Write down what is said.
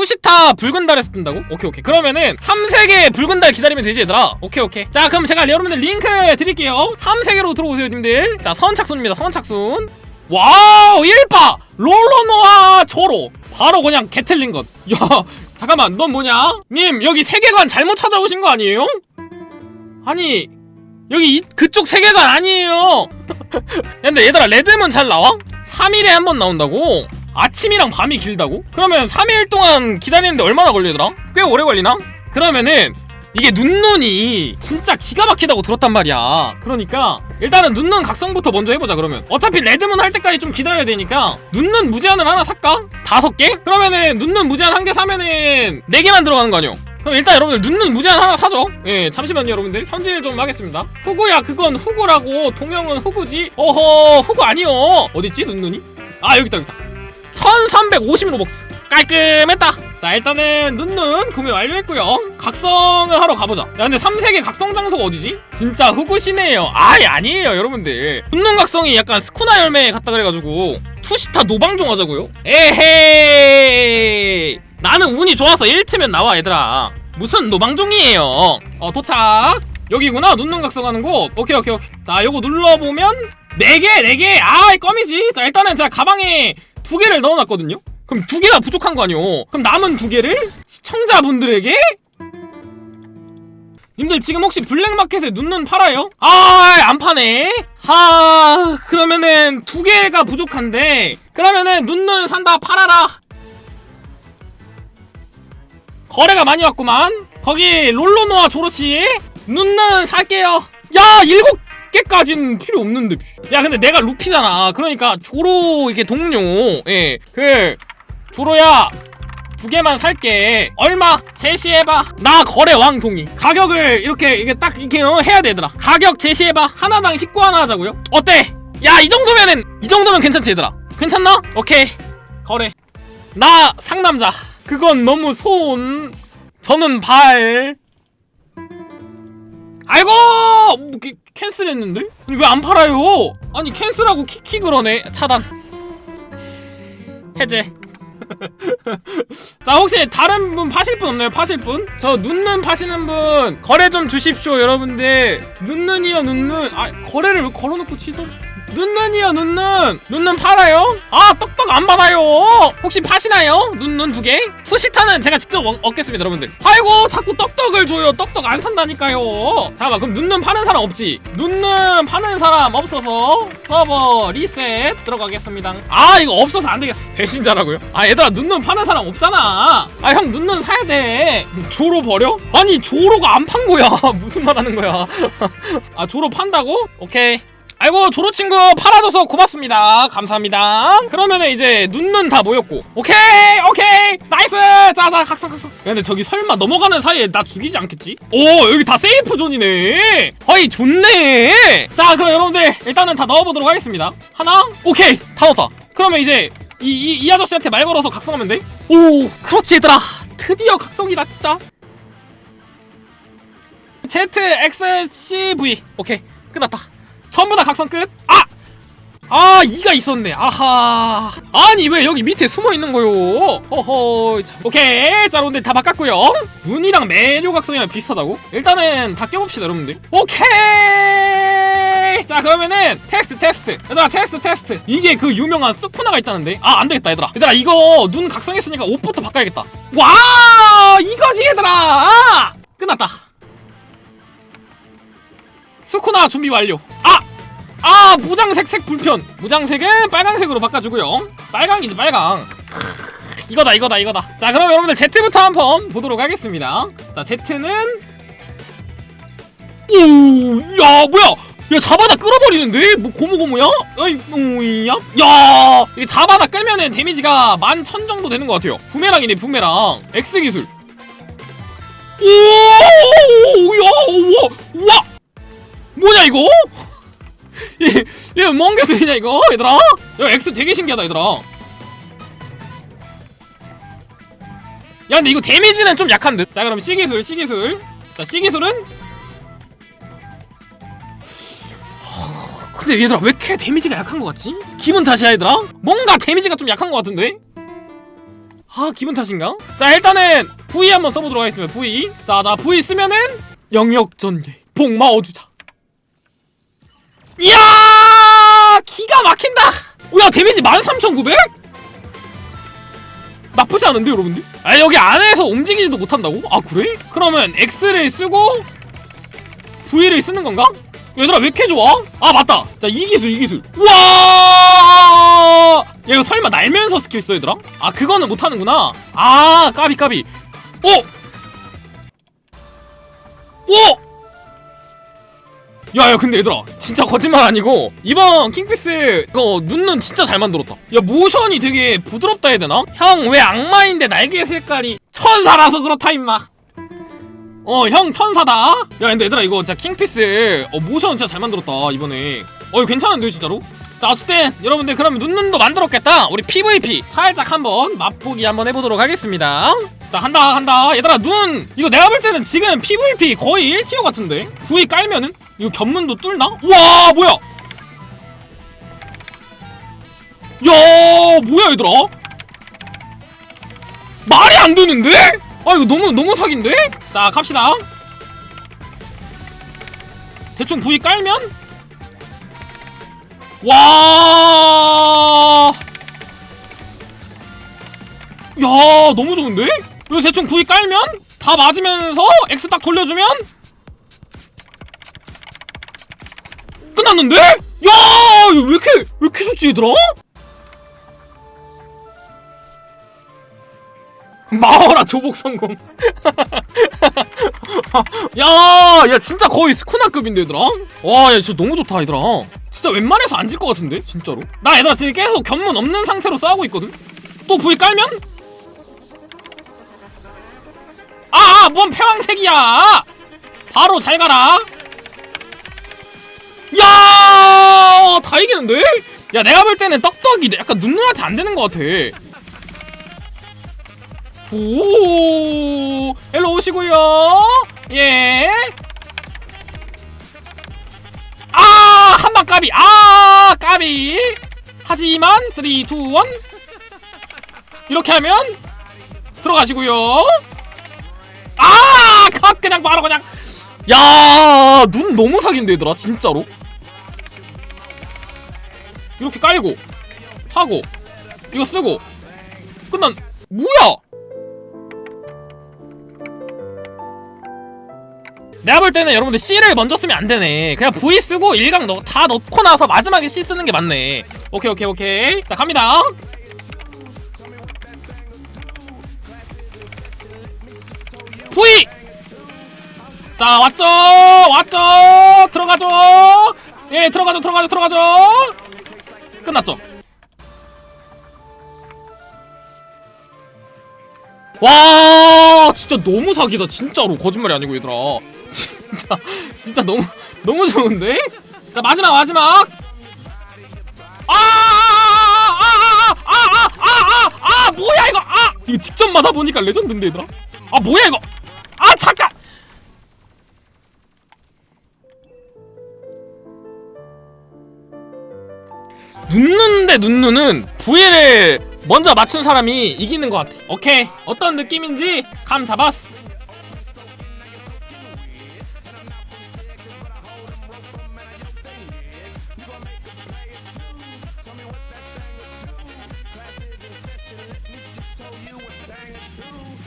투시타 붉은 달에서 뜬다고? 오케이 오케이 그러면은 3세계 붉은 달 기다리면 되지 얘들아 오케이 오케이 자 그럼 제가 여러분들 링크 드릴게요 3세계로 들어오세요 님들 자 선착순입니다 선착순 와우 1바 롤러노아 저로 바로 그냥 개틀린 것 야 잠깐만 넌 뭐냐? 님 여기 세계관 잘못 찾아오신 거 아니에요? 아니 여기 이, 그쪽 세계관 아니에요 야 근데 얘들아 레드문 잘 나와? 3일에 한 번 나온다고? 아침이랑 밤이 길다고? 그러면 3일 동안 기다리는데 얼마나 걸리더라? 꽤 오래 걸리나? 그러면은 이게 눈눈이 진짜 기가 막히다고 들었단 말이야 그러니까 일단은 눈눈 각성부터 먼저 해보자 그러면 어차피 레드문 할 때까지 좀 기다려야 되니까 눈눈 무제한을 하나 살까? 다섯 개? 그러면은 눈눈 무제한 한 개 사면은 네 개만 들어가는 거 아니오? 그럼 일단 여러분들 눈눈 무제한 하나 사죠 예 잠시만요 여러분들 현질 좀 하겠습니다 후구야 그건 후구라고 동영은 후구지 어허 후구 아니요 어딨지 눈눈이? 아 여기있다 여기있다 1350 로벅스 깔끔했다. 자 일단은 눈눈 구매 완료했고요. 각성을 하러 가보자. 야 근데 3세계 각성 장소가 어디지? 진짜 후구시네요. 아예 아니에요 여러분들. 눈눈 각성이 약간 스쿠나 열매 같다 그래가지고 투시타 노방종 하자고요? 에헤이! 나는 운이 좋아서 1트면 나와 얘들아. 무슨 노방종이에요? 어 도착. 여기구나 눈눈 각성하는 곳. 오케이 오케이 오케이. 자 요거 눌러보면 4개 4개. 아 껌이지. 자 일단은 제가 가방에 두 개를 넣어놨거든요 그럼 두 개가 부족한 거 아니오 그럼 남은 두 개를 시청자분들에게 님들 지금 혹시 블랙마켓에 눈눈 팔아요? 아, 안 파네. 하, 그러면은 두 개가 부족한데. 그러면은 눈눈 산다 팔아라. 거래가 많이 왔구만. 거기 롤로노아 조로치 눈눈 살게요. 야, 일곱 개까진 필요 없는데. 야, 근데 내가 루피잖아. 그러니까 조로 이렇게 동료. 예, 그 조로야. 두 개만 살게. 얼마? 제시해봐. 나 거래 왕동이. 가격을 이렇게 이게 딱 이렇게 어, 해야 되더라. 가격 제시해봐. 하나당 힙구 하나 하자고요. 어때? 야 이 정도면은 이 정도면 괜찮지 얘들아. 괜찮나? 오케이. 거래. 나 상남자. 그건 너무 손. 저는 발. 아이고 뭐, 게- 캔슬했는데? 왜 안 팔아요? 아니 캔슬하고 키키 그러네. 차단. 해제. 자 혹시 다른 분 파실 분 없나요? 파실 분? 저 눈눈 파시는 분 거래 좀 주십시오 여러분들 눈눈이요 눈눈 아 거래를 왜 걸어놓고 취소 눈눈이요 눈눈 눈눈 팔아요? 아 떡떡 안 받아요 혹시 파시나요? 눈눈 두 개? 투시타는 제가 직접 얻- 얻겠습니다 여러분들 아이고 자꾸 떡떡을 줘요 떡떡 안 산다니까요 잠깐만 그럼 눈눈 파는 사람 없지? 눈눈 파는 사람 없어서 서버 리셋 들어가겠습니다 아 이거 없어서 안 되겠어 배신자라고요? 아 얘들아 눈눈 파는 사람 없잖아 아 형 눈눈 사야 돼 조로 버려? 아니 조로가 안 판 거야 무슨 말 하는 거야 아 조로 판다고? 오케이 아이고 조로 친구 팔아줘서 고맙습니다. 감사합니다. 그러면은 이제 눈눈 다 모였고. 오케이 오케이. 나이스. 자자 각성 각성. 야, 근데 저기 설마 넘어가는 사이에 나 죽이지 않겠지? 오 여기 다 세이프 존이네. 어이 좋네. 자 그럼 여러분들 일단은 다 넣어보도록 하겠습니다. 하나 오케이. 다 넣었다. 그러면 이제 이, 이, 이 아저씨한테 말 걸어서 각성하면 돼? 오 그렇지 얘들아. 드디어 각성이다 진짜. ZXCV 오케이. 끝났다 전부 다 각성 끝? 아! 아 이가 있었네. 아하. 아니 왜 여기 밑에 숨어 있는 거요? 허허 참. 오케이. 자 여러분들 다 바꿨고요. 눈이랑 메뉴 각성이랑 비슷하다고? 일단은 다 껴봅시다 여러분들. 오케이! 자 그러면은 테스트 테스트. 얘들아 테스트 테스트. 이게 그 유명한 스쿠나가 있다는데? 아 안되겠다 얘들아. 얘들아 이거 눈 각성했으니까 옷부터 바꿔야겠다. 와! 이거지 얘들아! 아! 끝났다 스쿠나 준비 완료. 아! 아, 무장색 색 불편. 무장색은 빨강색으로 바꿔주고요. 빨강이지, 빨강. 이거다, 이거다, 이거다. 자, 그럼 여러분들 Z부터 한번 보도록 하겠습니다. 자, Z는 오, 야, 뭐야? 야, 잡아다 끌어버리는데? 뭐 고무고무야? 어이, 오야? 야, 이게 잡아다 끌면은 데미지가 만 천 정도 되는 것 같아요. 부메랑이네, 부메랑. X 기술. 오, 야, 우와, 우와. 뭐냐 이거? 얘뭔 개소리냐 이거 얘들아? 야 X 되게 신기하다 얘들아 야 근데 이거 데미지는 좀 약한 듯. 자 그럼 C 기술 C 기술 자 C 기술은 근데 얘들아 왜 이렇게 데미지가 약한 것 같지? 기분 탓이야 얘들아? 뭔가 데미지가 좀 약한 것 같은데? 아 기분 탓인가? 자 일단은 V 한번 써보도록 하겠습니다 V 자자 V 쓰면은 영역 전개 복마 어주자 이야 기가 막힌다 야 데미지 13900? 나쁘지 않은데 여러분들? 아 여기 안에서 움직이지도 못한다고? 아 그래? 그러면 X를 쓰고 V를 쓰는 건가? 얘들아 왜 이렇게 좋아? 아 맞다 자 이 기술 이 기술 우와 야 이거 설마 날면서 스킬 써 얘들아? 아 그거는 못하는구나 아 까비 까비 오! 오! 야야 근데 얘들아 진짜 거짓말 아니고 이번 킹피스 이거 눈은 진짜 잘 만들었다. 야 모션이 되게 부드럽다 해야 되나? 형 왜 악마인데 날개 색깔이 천사라서 그렇다 임마? 어 형 천사다? 야 근데 얘들아 이거 진짜 킹피스 어 모션 진짜 잘 만들었다 이번에. 어 이거 괜찮은데요 진짜로? 자 어쨌든 여러분들 그러면 눈눈도 만들었겠다. 우리 PVP 살짝 한번 맛보기 한번 해보도록 하겠습니다. 자 한다 한다. 얘들아 눈! 이거 내가 볼 때는 지금 PVP 거의 1티어 같은데? V 깔면은 이거 견문도 뚫나? 와 뭐야 야 뭐야 얘들아 말이 안 되는데? 아 이거 너무 너무 사기인데? 자 갑시다 대충 V 깔면 와. 야, 너무 좋은데? 이거 대충 V 깔면 다 맞으면서 X 딱 돌려주면 났는데? 야, 왜 이렇게 왜 이렇게 좋지 얘들아? 마어라 조복 성공. 야, 야 진짜 거의 스쿠나급인데 얘들아. 와, 야 진짜 너무 좋다 얘들아. 진짜 웬만해서 안 질 것 같은데 진짜로. 나 얘들아 지금 계속 견문 없는 상태로 싸우고 있거든. 또 V 깔면? 아, 아, 뭔 패왕색이야? 바로 잘 가라. 야, 다 이기는데? 야, 내가 볼 때는 떡떡이 약간 눈누한테 안 되는 것 같아. 오, 일로 오시고요. 예. 아, 한 방 까비. 아, 까비. 하지만 3 2 1 이렇게 하면 들어가시고요. 아, 컷 그냥 바로 그냥. 야, 눈 너무 사기인데 얘들아, 진짜로. 이렇게 깔고 하고 이거 쓰고 끝난 뭐야? 내가 볼 때는 여러분들 C를 먼저 쓰면 안 되네. 그냥 V 쓰고 일각 넣, 다 넣고 나서 마지막에 C 쓰는 게 맞네. 오케이, 오케이, 오케이. 자, 갑니다. V! 자, 왔죠? 왔죠? 들어가죠? 예, 들어가죠, 들어가죠, 들어가죠? 끝났죠? 와 진짜 너무 사기다 진짜로 거짓말이 아니고 얘들아 진짜 진짜 너무 너무 좋은데 자 마지막 마지막 아아아아아아아아 뭐야 이거 아 이거 직접 맞아 보니까 레전드인데 얘들아 아 뭐야 이거 아 잠깐 눕는데 눕누는 V를 먼저 맞춘 사람이 이기는 것 같아. 오케이. 어떤 느낌인지 감 잡았어